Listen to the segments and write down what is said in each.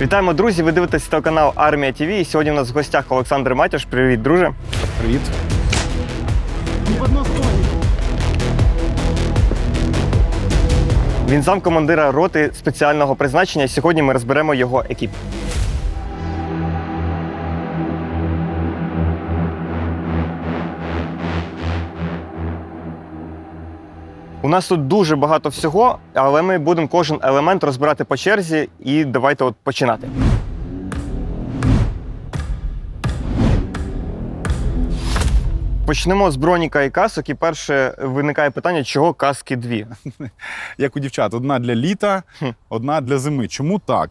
Вітаємо, друзі! Ви дивитесь телеканал Армія ТВ. І сьогодні у нас в гостях Олександр Матяш. Привіт, друже. Привіт. Він замкомандира роти спеціального призначення. І сьогодні ми розберемо його екіп. У нас тут дуже багато всього, але ми будемо кожен елемент розбирати по черзі. І давайте от починати. Почнемо з броніка і касок. І перше виникає питання, чого каски дві. Як у дівчат, одна для літа, одна для зими. Чому так?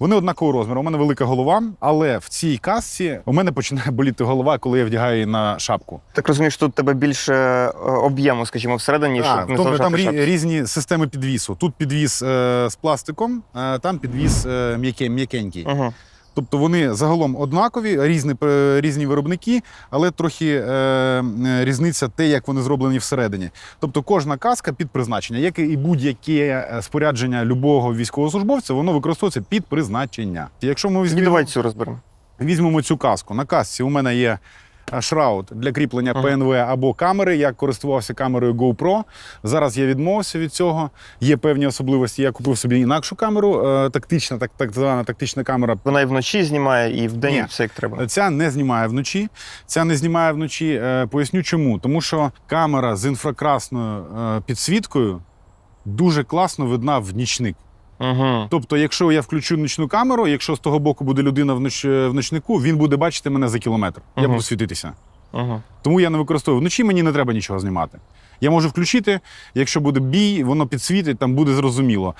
Вони однакового розміру. У мене велика голова, але в цій касці у мене починає боліти голова, коли я вдягаю її на шапку. Так розумієш, тут тебе більше е, об'єму, скажімо, всередині, щоб не тобто там рі- різні системи підвісу. Тут підвіс е, з пластиком, е, там підвіс е, м'яке- м'якенький. Угу. Тобто вони загалом однакові, різні, різні виробники, але трохи е, е, різниця те, як вони зроблені всередині. Тобто кожна каска під призначення, як і будь-яке е, спорядження любого військовослужбовця, воно використовується під призначення. Якщо ми візьмемо, Давайте цю розберемо. візьмемо цю каску, на касці у мене є. Е, Шраут для кріплення Ага. ПНВ або камери. Я користувався камерою GoPro. Зараз я відмовився від цього. Є певні особливості. Я купив собі інакшу камеру, е, тактична, так, так звана тактична камера Вона і вночі знімає, і вдень Ні. все як треба. Ця не знімає вночі. Ця не знімає вночі. Е, Поясню чому. Тому що камера з інфракрасною е, підсвіткою дуже класно видна в нічник. Угу. Тобто, якщо я включу нічну камеру, якщо з того боку буде людина в, ноч... в ночнику, він буде бачити мене за кілометр. Я буду світитися. Угу. Тому я не використовую. Вночі мені не треба нічого знімати. Я можу включити, якщо буде бій, воно підсвітить, там буде зрозуміло.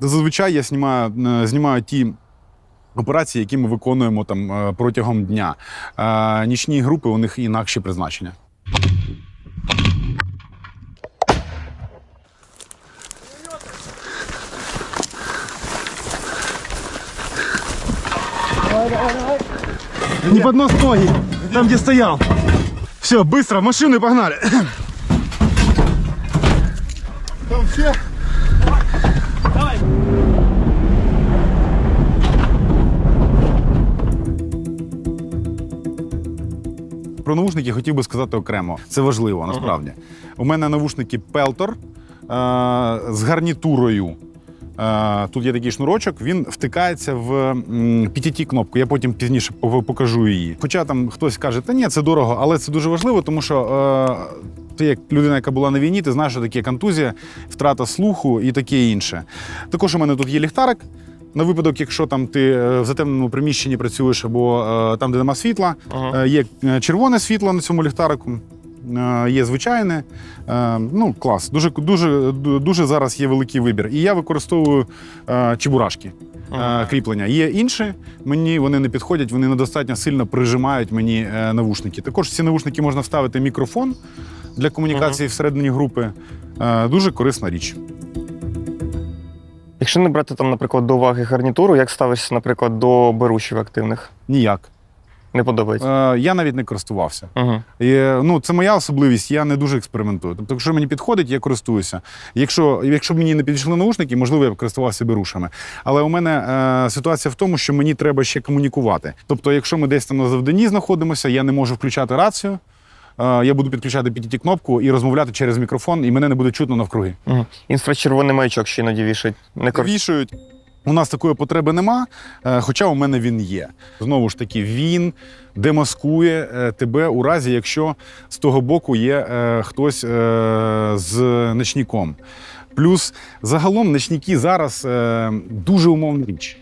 Зазвичай я знімаю, е, знімаю ті. Операції, які ми виконуємо там е, протягом дня. Е, Нічні групи у них інакші призначення. Не под нос ноги, там где стоял. Все, быстро, в машину и погнали. Там все. Давай. Про наушники хотів би сказати окремо. Це важливо насправді. У мене навушники Peltor е, з гарнітурою. Тут є такий шнурочок, він втикається в PTT кнопку. Я потім пізніше покажу її. Хоча там хтось каже, та ні, це дорого, але це дуже важливо, тому що е, ти, як людина, яка була на війні, ти знаєш, що таке контузія, втрата слуху і таке інше. Також у мене тут є ліхтарик. На випадок, якщо там ти е, в затемненому приміщенні працюєш або е, там, де нема світла, Ага. Є червоне світло на цьому ліхтарику, є звичайне. Е, Ну, клас. Дуже, дуже, дуже зараз є великий вибір. І я використовую е, чебурашки. Ага. е, Кріплення. Є інші, мені вони не підходять, вони недостатньо сильно прижимають мені е, навушники. Також в ці навушники можна вставити мікрофон для комунікації всередині групи. Е, Дуже корисна річ. Якщо не брати там, наприклад, до уваги гарнітуру, як ставишся, наприклад, до берушів активних? Ніяк. Не подобається. Е, Я навіть не користувався. Угу. І, ну, це моя особливість, я не дуже експериментую. Тобто, якщо мені підходить, я користуюся. Якщо, якщо б мені не підійшли наушники, можливо, я б користувався берушами. Але у мене е, ситуація в тому, що мені треба ще комунікувати. Тобто, якщо ми десь там на завданні знаходимося, я не можу включати рацію. е, Я буду підключати PTT кнопку і розмовляти через мікрофон, і мене не буде чутно навкруги. Угу. Інфрачервоний маячок ще іноді вішають. Не кор... Вішають. У нас такої потреби нема, е, хоча у мене він є. Знову ж таки, він демаскує е, тебе у разі, якщо з того боку є е, хтось з ночником. Плюс загалом ночники зараз дуже умовна річ.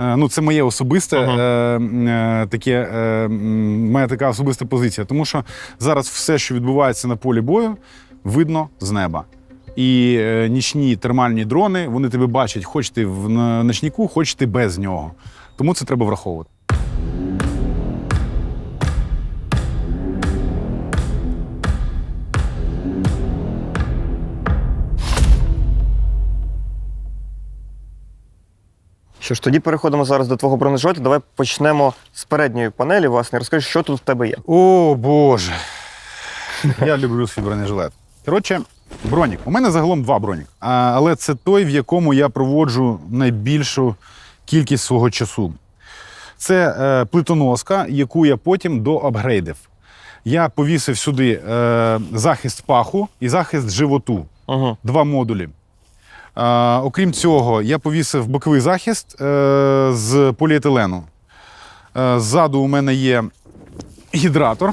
Ну, це моє особисте Ага. таке, е, моя така особиста позиція. Тому що зараз все, що відбувається на полі бою, видно з неба. І е, нічні термальні дрони вони тебе бачать, хоч ти в на- ночнику, хоч ти без нього. Тому це треба враховувати. Що ж, тоді переходимо зараз до твого бронежилета. Давай почнемо з передньої панелі. Власне, розкажи, що тут в тебе є. О Боже. Я люблю свій бронежилет. Коротше, бронік. У мене загалом два бронік. А, але це той, в якому я проводжу найбільшу кількість свого часу. Це е, плитоноска, яку я потім доапгрейдив. Я повісив сюди е, захист паху і захист животу. Угу. Два модулі. Е, окрім цього, я повісив боковий захист е, з поліетилену. Е, ззаду у мене є гідратор.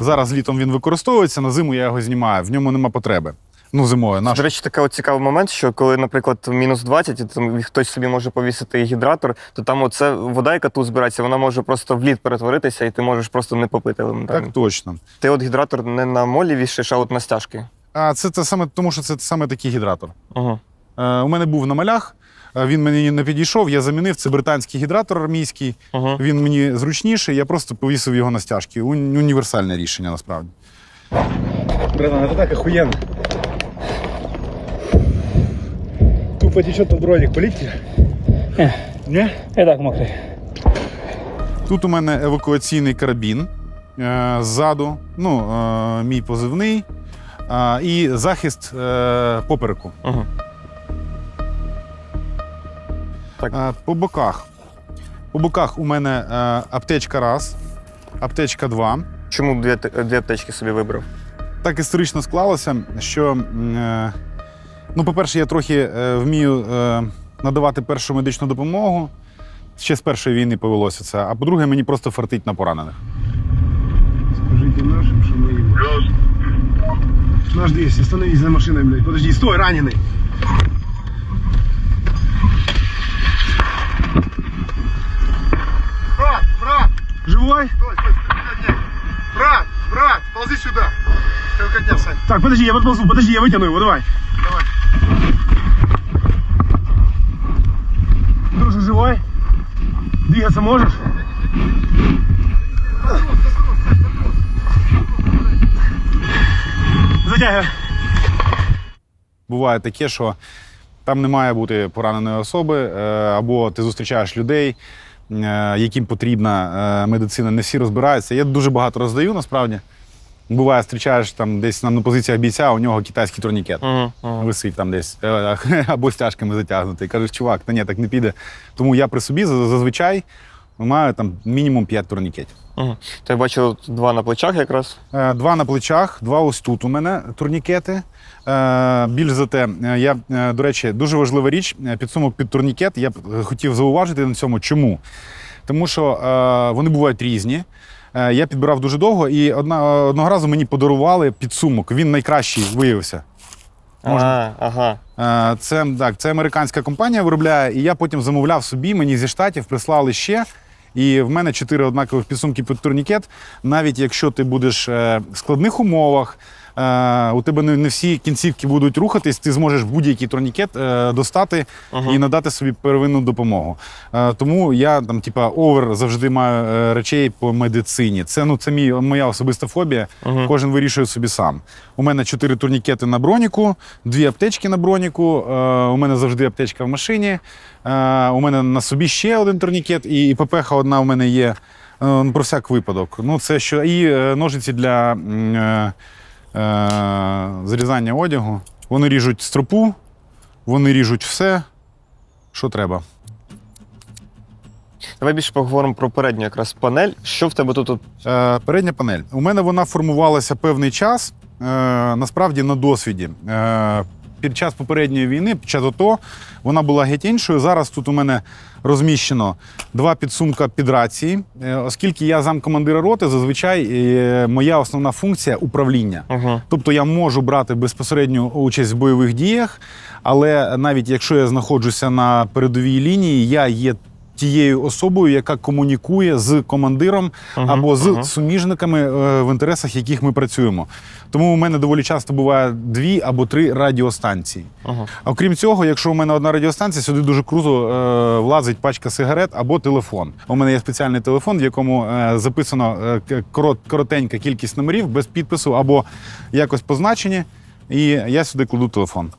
Зараз літом він використовується, на зиму я його знімаю, в ньому нема потреби. Ну, зимою. Наш... До речі, такий цікавий момент, що коли, наприклад, мінус 20, і там хтось собі може повісити гідратор, то там оце вода, яка тут збирається, вона може просто в лід перетворитися, і ти можеш просто не попити елементарно. Так точно. Ти от гідратор не на молі вішаєш, а от на стяжки. А це, це саме тому, що це саме такий гідратор. Угу. Е, у мене був на малях, він мені не підійшов, я замінив. Це британський гідратор армійський. Угу. Він мені зручніший, я просто повісив його на стяжки. Уні- Універсальне рішення насправді. Братан, это так охуенно. Тупо течет под броник. Полить тебя? Не? Так мокрий. Тут у мене евакуаційний карабін е, ззаду, ну, е, мій позивний е, і захист е, попереку. Угу. Е, по боках. По боках у мене е, аптечка раз, аптечка два. Чому дві, дві аптечки собі вибрав? Так історично склалося, що, е, ну, по-перше, я трохи е, вмію е, надавати першу медичну допомогу. Ще з першої війни повелося це. А по-друге, мені просто фартить на поранених. Скажите нашим, что мы его... Наш 200, остановись за машиной, блядь. Подожди, стой, раненый. Брат, брат, Живой? стой, стой, стой, Брат, брат, ползи сюда. Стрелкотня, Сань. Так, подожди, я подползу, подожди, я вытяну его, давай. Давай. Друже, живой? Двигаться можешь? Затягивай. Буває таке, що там не має бути пораненої особи, е, або ти зустрічаєш людей, яким потрібна е, медицина. Не всі розбираються. Я дуже багато роздаю насправді. Буває, зустрічаєш там десь на, позиціях бійця, у нього китайський турнікет. Угу. Угу. Висить там десь е, або стяжками затягнутий. Кажеш, чувак, та ні, так не піде. Тому я при собі зазвичай маю там мінімум 5 турнікетів. Угу. То я бачив два на плечах якраз. Е, Два на плечах, два ось тут у мене турнікети. Е, Більш за те, е, я, е, до речі, дуже важлива річ, підсумок під турнікет. Я б хотів зауважити на цьому. Чому? Тому що вони бувають різні. Я підбирав дуже довго, і одна, одного разу мені подарували підсумок. Він найкращий виявився. А, ага. Це, так, це американська компанія виробляє, і я потім замовляв собі, мені зі штатів прислали ще. І в мене чотири однакових підсумки під турнікет. Навіть якщо ти будеш в складних умовах, у тебе не, не всі кінцівки будуть рухатись, ти зможеш будь-який турнікет е, достати і надати собі первинну допомогу. Е, тому я там, типа, овер завжди маю е, речей по медицині. Це ну це мій моя особиста фобія. Кожен вирішує собі сам. У мене чотири турнікети на броніку, дві аптечки на броніку. Е, у мене завжди аптечка в машині. Е, у мене на собі ще один турнікет, і, і ППХ одна у мене є. е, ну, про всяк випадок. Ну, це що і е, ножиці для е, е, зрізання одягу. Вони ріжуть стропу, вони ріжуть все, що треба. Давай більше поговоримо про передню якраз панель. Що в тебе тут? Е, передня панель. У мене вона формувалася певний час, е, насправді на досвіді. Е, під час попередньої війни, під час ОТО, вона була геть іншою. Зараз тут у мене розміщено два підсумка під рації. Е, оскільки я замкомандира роти, зазвичай е, моя основна функція управління. Угу. Тобто я можу брати безпосередню участь в бойових діях, але навіть якщо я знаходжуся на передовій лінії, я є тією особою, яка комунікує з командиром Мгм, або з мгм. суміжниками е, в інтересах, яких ми працюємо. Тому у мене доволі часто буває дві або три радіостанції. Угу. А Окрім цього, якщо у мене одна радіостанція, сюди дуже круто е, влазить пачка сигарет або телефон. У мене є спеціальний телефон, в якому е, записано е, корот, коротенька кількість номерів без підпису або якось позначені. І я сюди кладу телефон.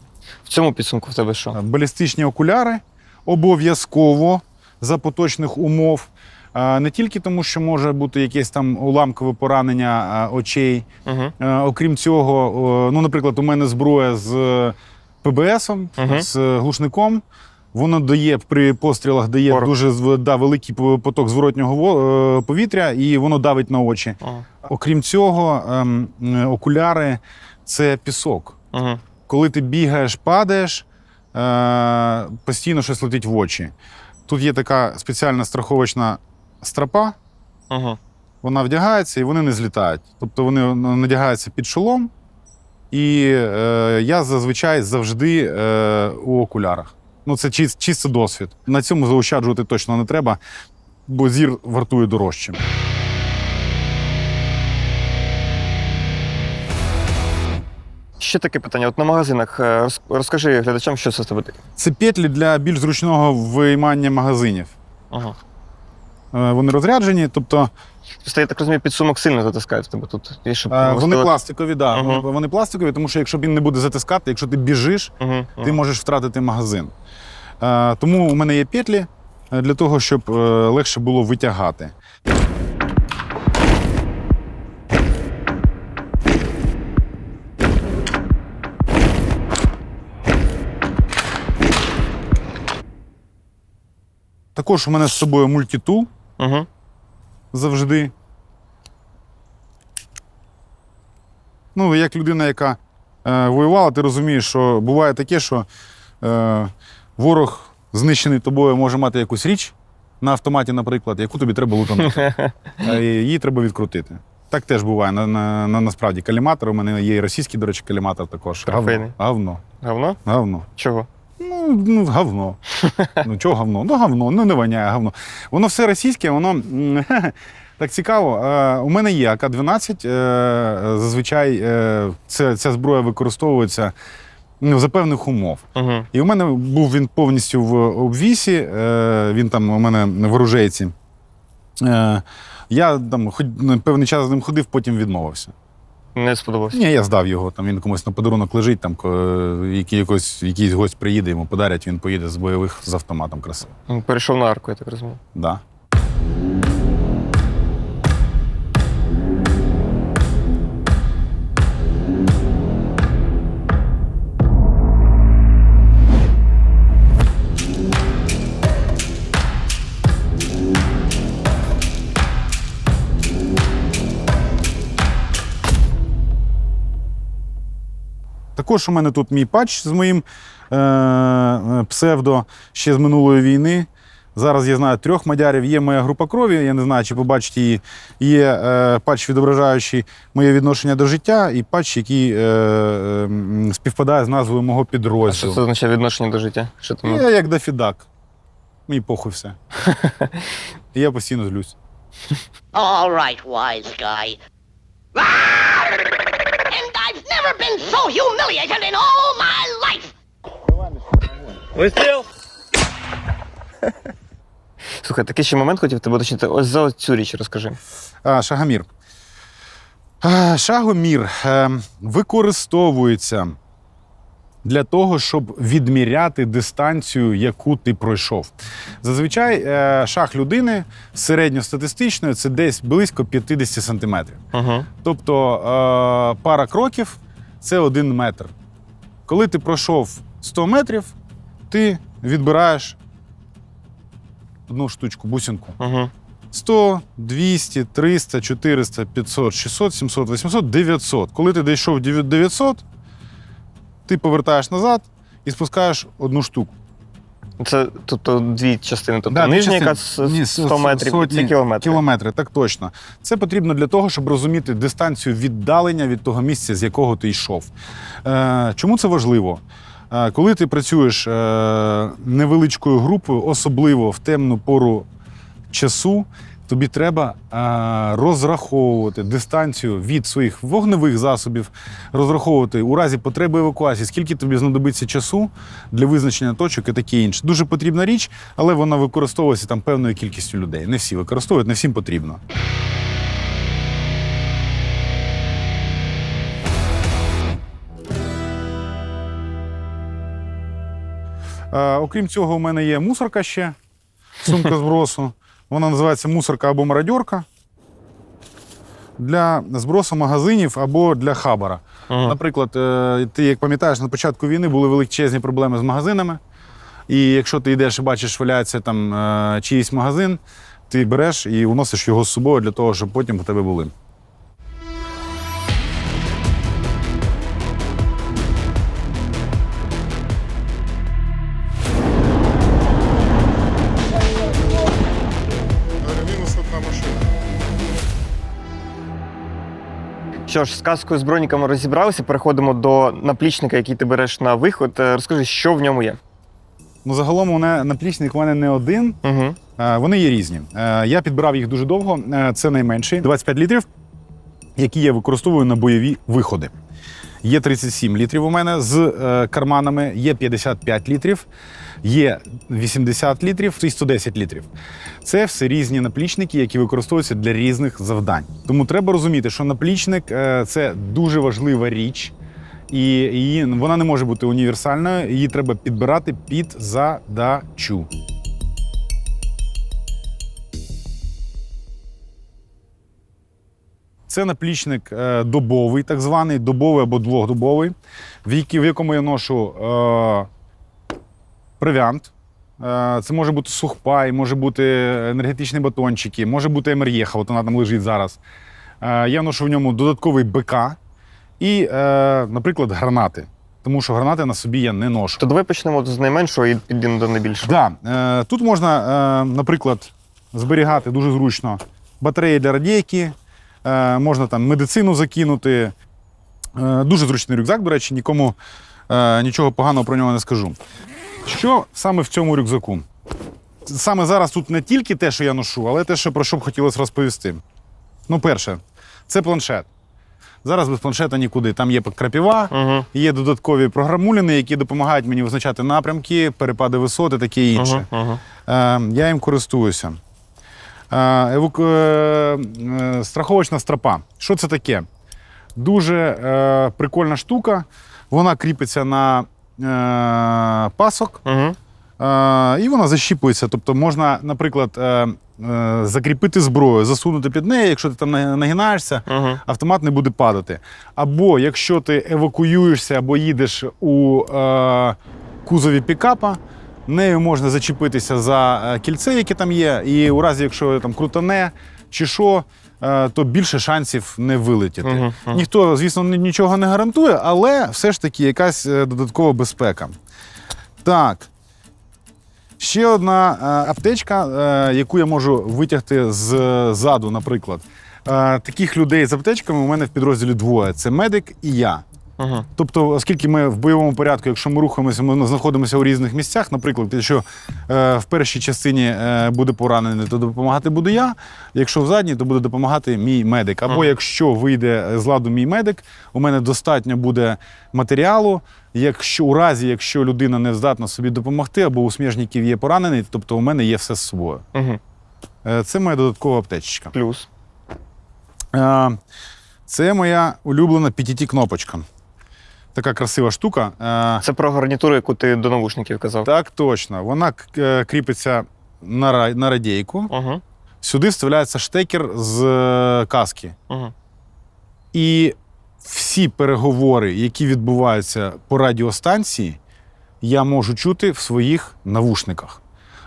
В цьому підсумку в тебе що? Балістичні окуляри обов'язково за поточних умов. Е, Не тільки тому, що може бути якесь там уламкове поранення е, очей. Е, Окрім цього, ну, наприклад, у мене зброя з ПБСом, Мгм. з глушником. Воно дає при пострілах дає Порох. дуже да, великий поток зворотнього повітря, і воно давить на очі. Ага. Окрім цього, ем, окуляри це пісок. Угу. Коли ти бігаєш, падаєш, постійно щось летить в очі. Тут є така спеціальна страховочна стропа, Ага. вона вдягається і вони не злітають. Тобто вони надягаються під шолом, і е, я зазвичай завжди е, у окулярах. Ну, це чис- чистий досвід. На цьому заощаджувати точно не треба, бо зір вартує дорожче. Ще таке питання. От на магазинах е, розкажи глядачам, що це з тебе таке. Це петлі для більш зручного виймання магазинів. Ага. Е, Вони розряджені, тобто Просто я так розумію, підсумок сильно затискають в тебе тут. І щоб е, вони пластикові, да. Ага. Вони пластикові, тому що якщо він не буде затискати, якщо ти біжиш, Мгм, ти можеш втратити магазин. Тому у мене є петлі для того, щоб легше було витягати. Також у мене з собою мультитул Мгм. завжди. Ну, як людина, яка е, воювала, ти розумієш, що буває таке, що е, ворог, знищений тобою, може мати якусь річ на автоматі, наприклад, яку тобі треба лутанути. Її треба відкрутити. Так теж буває. На, на, на, насправді каліматор. У мене є і російський, до речі, каліматор також. Трофейний. Говно. Говно? Говно. Чого? Ну, ну, говно. Ну, чого говно? Ну, говно, ну не воняє говно. Воно все російське, воно так цікаво. Е, у мене є АК-12. Е, зазвичай е, це, ця зброя використовується ну, за певних умов. Угу. І у мене був він повністю в обвісі, е, він там у мене в оружейці. Е, я там хоч певний час з ним ходив, потім відмовився. Не сподобався. Ні, я здав його. Там він комусь на подарунок лежить, там який якось, якийсь гость приїде, йому подарять, він поїде з бойових з автоматом красиво. Перейшов на арку, я так розумію. Да. Також у мене тут мій патч з моїм е- е, псевдо ще з минулої війни. Зараз я знаю трьох мадярів. Є моя група крові, я не знаю, чи побачите її. Є е, патч, відображаючий моє відношення до життя, і патч, який е, е, співпадає з назвою мого А що це означає відношення до життя? Що там? Я як дофідак. Мені похуй все. І я постійно злюсь. All right, wise guy. Never been so humiliated in all my life. Слухай, такий ще момент хотів тебе уточнити. Ось за цю річ розкажи. А, Шагомір. А, Шагомір е, використовується для того, щоб відміряти дистанцію, яку ти пройшов. Зазвичай е, шаг людини середньостатистичної це десь близько 50 сантиметрів. Угу. Тобто е, пара кроків це один метр. Коли ти пройшов 100 метрів, ти відбираєш одну штучку, бусинку. Угу. 100, 200, 300, 400, 500, 600, 700, 800, 900. Коли ти дійшов 900, ти повертаєш назад і спускаєш одну штуку. Це тобто дві частини. Тобто Да, нижня, яка з Ні, 100 метрів, сотні, і кілометри. Кілометри, так точно. Це потрібно для того, щоб розуміти дистанцію віддалення від того місця, з якого ти йшов. Е, чому це важливо? Е, коли ти працюєш е, невеличкою групою, особливо в темну пору часу, тобі треба е, розраховувати дистанцію від своїх вогневих засобів, розраховувати у разі потреби евакуації, скільки тобі знадобиться часу для визначення точок і таке інше. Дуже потрібна річ, але вона використовується там певною кількістю людей. Не всі використовують, не всім потрібно. Окрім цього, у мене є мусорка ще, сумка збросу. Вона називається мусорка або мародьорка. Для збросу магазинів або для хабара. Ага. Наприклад, е, ти як пам'ятаєш, на початку війни були величезні проблеми з магазинами. І якщо ти йдеш і бачиш, валяється там е, чиїсь магазин, ти береш і уносиш його з собою для того, щоб потім у тебе були. Що ж, з каскою з броніками розібралися, переходимо до наплічника, який ти береш на виход. Е, Розкажи, що в ньому є. Ну, загалом у мене наплічник у мене не один, Угу. Вони є різні. Е, Я підбирав їх дуже довго. Це найменший 25 літрів, які я використовую на бойові виходи. Є 37 літрів у мене з е, карманами, є 55 літрів, є 80 літрів і 110 літрів. Це все різні наплічники, які використовуються для різних завдань. Тому треба розуміти, що наплічник е, це дуже важлива річ, і її, вона не може бути універсальною, її треба підбирати під задачу. Це наплічник е, добовий, так званий, добовий або двохдобовий, в, якому я ношу е, провіант. Е, це може бути сухпай, може бути енергетичні батончики, може бути МРЄХа, от вона там лежить зараз. Я ношу в ньому додатковий БК і, наприклад, гранати. Тому що гранати на собі я не ношу. То давай почнемо з найменшого і підійдемо до найбільшого. Да, е, тут можна, наприклад, зберігати дуже зручно батареї для радійки, можна там медицину закинути. Е, дуже зручний рюкзак, до речі, нікому е, нічого поганого про нього не скажу. Що саме в цьому рюкзаку? Саме зараз тут не тільки те, що я ношу, але те, що про що б хотілося розповісти. Ну, перше, це планшет. Зараз без планшета нікуди. Там є крапіва, Угу. Є додаткові програмуліни, які допомагають мені визначати напрямки, перепади висот і таке інше. Угу. Угу. Е, я їм користуюся. Еваку... е, е, страховочна стропа. Що це таке? Дуже е, прикольна штука. Вона кріпиться на пасок. Угу. І вона защіпується. Тобто можна, наприклад, закріпити зброю, засунути під неї, якщо ти там нагинаєшся, Угу. автомат не буде падати. Або якщо ти евакуюєшся або їдеш у кузові пікапа, нею можна зачепитися за е, кільце, яке там є, і у разі, якщо там крутане чи що, е, то більше шансів не вилетіти. Мгм, мгм. Ніхто, звісно, нічого не гарантує, але все ж таки якась е, додаткова безпека. Так. Ще одна аптечка, яку я можу витягти з заду, наприклад. Таких людей з аптечками у мене в підрозділі двоє: це медик і я. Угу. Тобто, оскільки ми в бойовому порядку, якщо ми рухаємося, ми знаходимося у різних місцях. Наприклад, якщо е, в першій частині е, буде поранений, то допомагати буду я. Якщо в задній, то буде допомагати мій медик. Або Ага. якщо вийде з ладу мій медик, у мене достатньо буде матеріалу. Якщо у разі, якщо людина не здатна собі допомогти, або у сміжників є поранений, тобто у мене є все з собою. Угу. Е, Це моя додаткова аптечка. Плюс. Е, Це моя улюблена PTT-кнопочка. Така красива штука. Е, Це про гарнітуру, яку ти до навушників казав. Так, точно. Вона е, кріпиться на, на радійку. Угу. Сюди вставляється штекер з е, каски. Угу. І всі переговори, які відбуваються по радіостанції, я можу чути в своїх навушниках.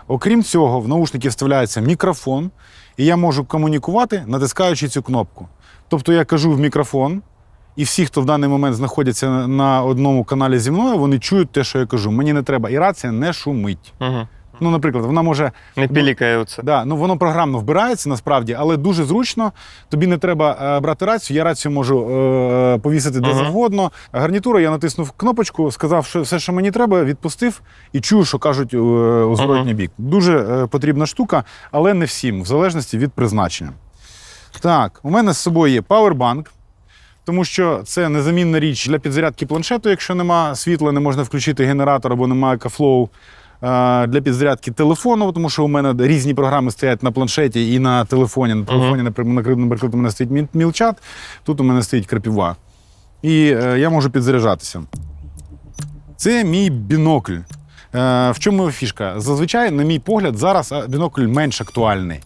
Окрім цього, в наушники вставляється мікрофон, і я можу комунікувати, натискаючи цю кнопку. Тобто я кажу в мікрофон, і всі, хто в даний момент знаходяться на- одному каналі зі мною, вони чують те, що я кажу. Мені не треба. І рація не шумить. Угу. Ну, наприклад, вона може Не пілікає оце. Да, ну воно програмно вбирається насправді, але дуже зручно. Тобі не треба е, брати рацію. Я рацію можу е, повісити де Ага. завгодно. Гарнітура, я натиснув кнопочку, сказав, що все, що мені треба, відпустив і чую, що кажуть е, у зворотній бік. Дуже е, потрібна штука, але не всім, в залежності від призначення. Так, у мене з собою є павербанк. Тому що це незамінна річ для підзарядки планшету, якщо нема світла, не можна включити генератор або немає кафлоу. Е, Для підзарядки телефону, тому що у мене різні програми стоять на планшеті і на телефоні. На телефоні, наприклад, наприклад, у мене стоїть мілчат, тут у мене стоїть крапіва. І е, я можу підзаряджатися. Це мій бінокль. Е, в чому його фішка? Зазвичай, на мій погляд, зараз бінокль менш актуальний.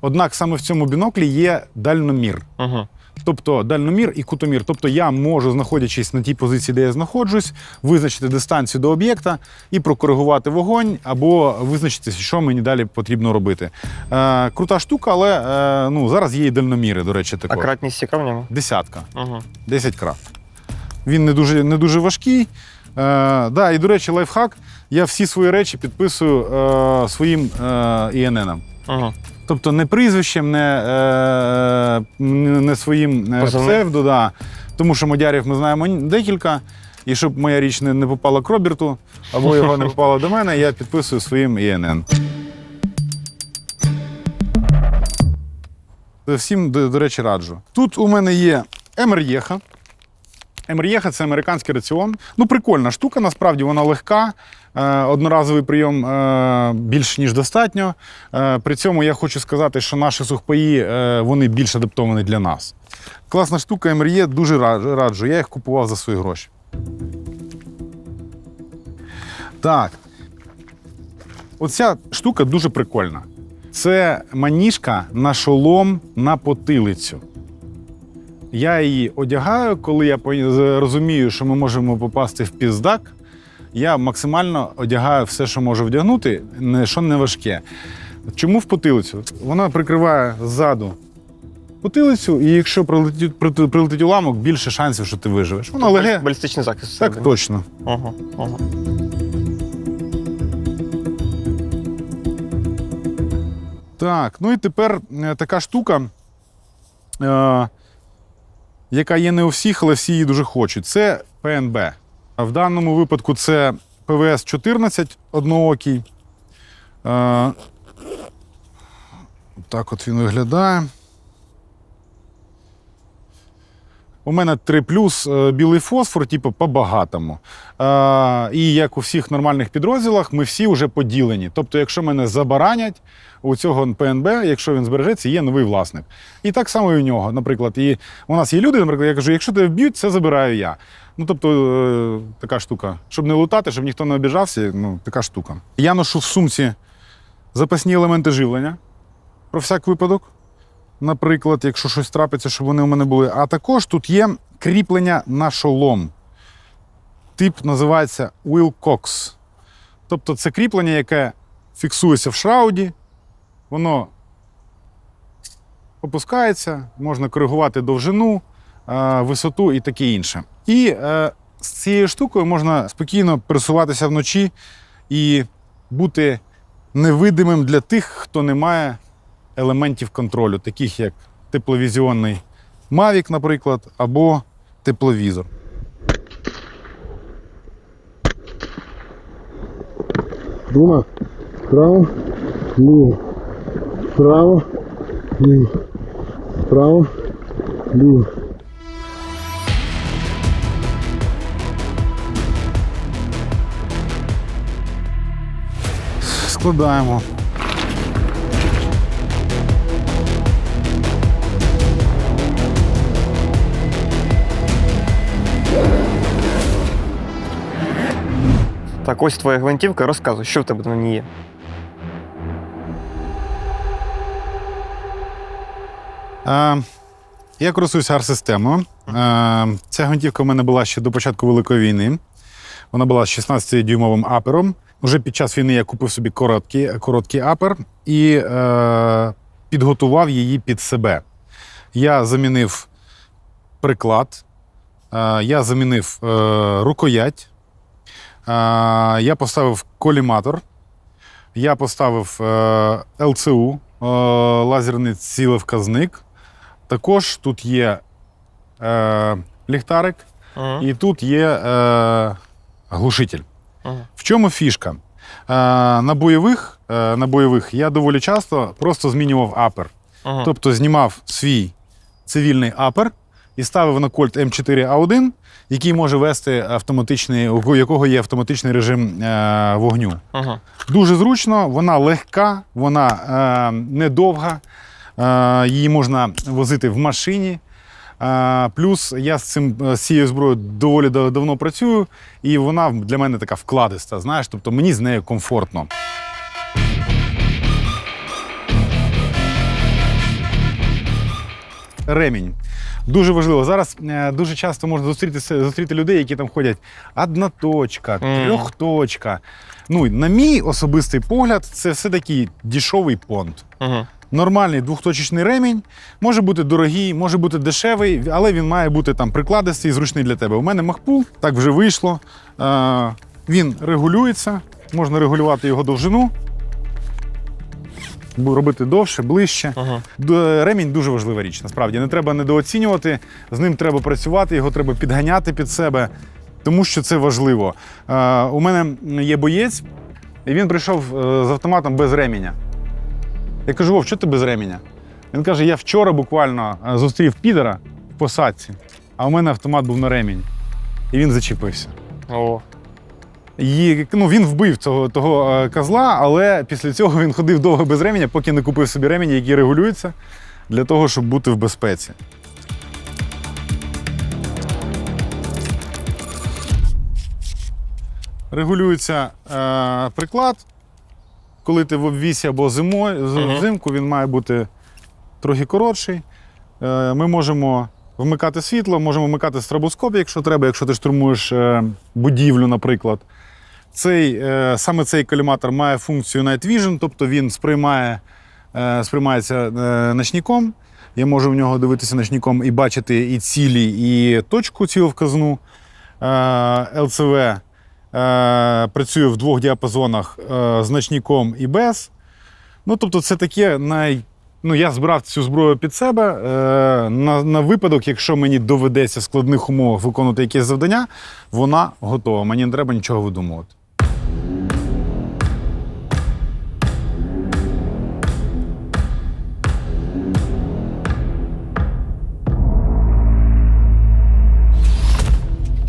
Однак саме в цьому біноклі є дальномір. Угу. Тобто дальномір і кутомір. Тобто я можу, знаходячись на тій позиції, де я знаходжусь, визначити дистанцію до об'єкта і прокоригувати вогонь, або визначити, що мені далі потрібно робити. Е, крута штука, але е, ну, зараз є і дальноміри, до речі, А кратність яка в ньому? Десятка. Угу. 10 крат. Він не дуже, не дуже важкий. Е, да, і, до речі, лайфхак. Я всі свої речі підписую е, своїм е, ІННом. Угу. Тобто не прізвищем, не, е, не не своїм е, псевдо, да. тому що модярів ми знаємо декілька. І щоб моя річ не, не попала к Роберту, або його не попало до мене, я підписую своїм ІНН. Всім, до, до речі, раджу. Тут у мене є Емер'єха. Емер'єха це американський раціон. Ну, прикольна штука, насправді вона легка. Е, Одноразовий прийом е, більш ніж достатньо. Е, При цьому я хочу сказати, що наші сухпаї вони більш адаптовані для нас. Класна штука, Емер'є, дуже раджу. Я їх купував за свої гроші. Так. Оця штука дуже прикольна. Це маніжка на шолом на потилицю. Я її одягаю, коли я розумію, що ми можемо попасти в піздак. Я максимально одягаю все, що можу вдягнути, що не важке. Чому в потилицю? Вона прикриває ззаду потилицю, і якщо прилетить, прилетить уламок, більше шансів, що ти виживеш. Вона леге. Балістичний захист. Так точно. Угу. Угу. Так, ну і тепер е, така штука, е, яка є не у всіх, але всі її дуже хочуть. Це ПНБ. В даному випадку це ПВС 14 одноокий. Е, так от він виглядає. У мене 3 плюс е, білий фосфор, типу, по-багатому. Е, і як у всіх нормальних підрозділах, ми всі вже поділені. Тобто, якщо мене забаранять, у цього ПНБ, якщо він збережеться, є новий власник. І так само і у нього. Наприклад, і у нас є люди, наприклад, я кажу, якщо тебе вб'ють, це забираю я. Ну, тобто, е, така штука. Щоб не лутати, щоб ніхто не обіжався, ну, така штука. Я ношу в сумці запасні елементи живлення про всяк випадок. Наприклад, якщо щось трапиться, щоб вони у мене були. А також тут є кріплення на шолом. Тип називається Wilcox. Тобто це кріплення, яке фіксується в шрауді, воно опускається, можна коригувати довжину, висоту і таке інше. І е, з цією штукою можна спокійно пересуватися вночі і бути невидимим для тих, хто не має елементів контролю, таких як тепловізіонний Mavic, наприклад, або тепловізор. Дума. Вправо. Ліво. Вправо. Ліво. Вправо. Ліво. Складаємо. Так, ось твоя гвинтівка, розказуй, що в тебе на ній є. Е, я користуюся арт-системою. Е, ця гвинтівка в мене була ще до початку Великої війни. Вона була з 16-дюймовим апером. Уже під час війни я купив собі короткий, короткий апер і е, підготував її під себе. Я замінив приклад, е, я замінив е, рукоять, е, я поставив коліматор, я поставив е, ЛЦУ, е, лазерний цілевказник. Також тут є е, ліхтарик, Угу. і тут є е, глушитель. В чому фішка? Е, на, бойових, е, на бойових я доволі часто просто змінював апер. Угу. Тобто знімав свій цивільний апер і ставив на кольт М4А1, який може вести автоматичний, у якого є автоматичний режим е, вогню. Угу. Дуже зручно, вона легка, вона недовга, її можна возити в машині. Плюс я з цим е, з цією зброєю доволі давно працюю, і вона для мене така вкладиста. Знаєш, тобто мені з нею комфортно. Ремінь. Дуже важливо. Зараз е, дуже часто можна зустріти, зустріти людей, які там ходять одна точка, трьохточка. Ну, на мій особистий погляд, це все такий дішовий понт. Угу. Нормальний двохточечний ремінь може бути дорогий, може бути дешевий, але він має бути там прикладистий і зручний для тебе. У мене Махпул, так вже вийшло. Е, він регулюється, можна регулювати його довжину, робити довше, ближче. Д- Ремінь дуже важлива річ. Насправді не треба недооцінювати, з ним треба працювати, його треба підганяти під себе, тому що це важливо. Е, у мене є боєць, і він прийшов е, з автоматом без ременя. Я кажу: Вов, що ти без ременя? Він каже: я вчора буквально е, зустрів підера в посадці, а у мене автомат був на ремінь. І він зачепився. О. І, ну, він вбив того, того е, козла, але після цього він ходив довго без ременя, поки не купив собі ремінь, який регулюється для того, щоб бути в безпеці. Регулюється е, приклад. Коли ти в обвісі або зимою, взимку, він має бути трохи коротший. Е, ми можемо вмикати світло, можемо вмикати стробоскоп, якщо треба, якщо ти штурмуєш е, будівлю, наприклад. Цей, е, саме цей коліматор має функцію Night Vision, тобто він сприймає, сприймається ночником. Я можу в нього дивитися ночником і бачити і цілі, і точку ціловказну. ЛЦВ працює в двох діапазонах е, з і без. Ну, тобто, це таке най. Ну, я збирав цю зброю під себе е, на, на випадок, якщо мені доведеться в складних умовах виконувати якесь завдання, вона готова. Мені не треба нічого видумувати.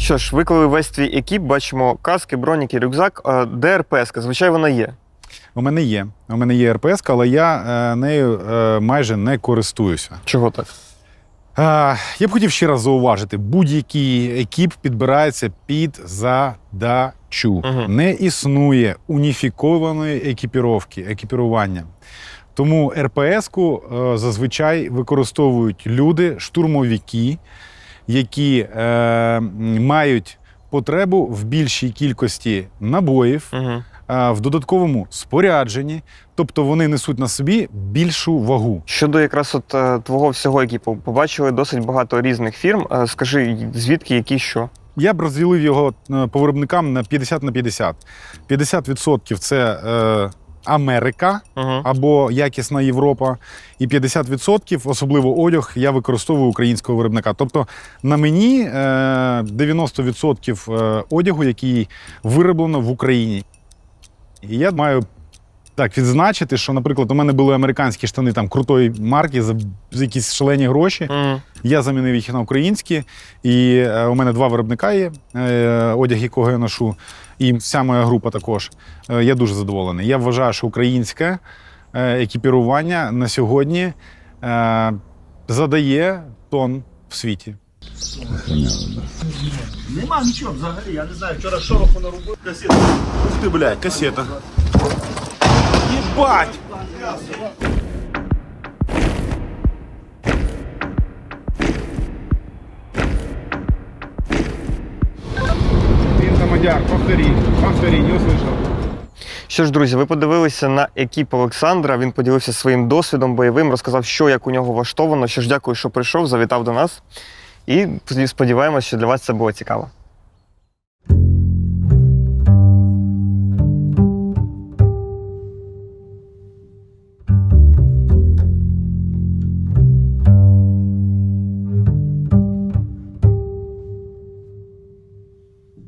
Що ж, виклали весь твій екіп, бачимо каски, броніки, рюкзак. Де РПС? Звичайно, вона є. У мене є. У мене є РПС, але я е, нею е, майже не користуюся. Чого так? Е, я б хотів ще раз зауважити: будь-який екіп підбирається під задачу. Мгм. Не існує уніфікованої екіпіровки, екіпірування. Тому РПС-ку е, зазвичай використовують люди, штурмовики, які е, мають потребу в більшій кількості набоїв, Угу. е, в додатковому спорядженні, тобто вони несуть на собі більшу вагу. Щодо якраз от е, твого всього екіпу, побачили досить багато різних фірм. Е, Скажи, звідки, які що? Я б розділив його е, по виробникам на 50 на 50. 50% це е, Америка Угу. або якісна Європа, і 50%, особливо одяг, я використовую українського виробника. Тобто на мені е, 90% е, одягу, який вироблено в Україні. І я маю так відзначити, що, наприклад, у мене були американські штани там крутої марки за, якісь шалені гроші. Угу. Я замінив їх на українські, і е, у мене два виробника є, е, одяг якого я ношу, і вся моя група також. Е, я дуже задоволений. Я вважаю, що українське е, екіпірування на сьогодні е, задає тон в світі. Нема нічого взагалі, я не знаю, вчора шороху наробив. Касета. Ух ти, блядь, касета. Єбать! Він повторі, повторі, не услышав. Що ж, друзі, ви подивилися на екіп Олександра. Він поділився своїм досвідом бойовим, розказав, що як у нього влаштовано. Що ж, дякую, що прийшов, завітав до нас. І сподіваємось, що для вас це було цікаво.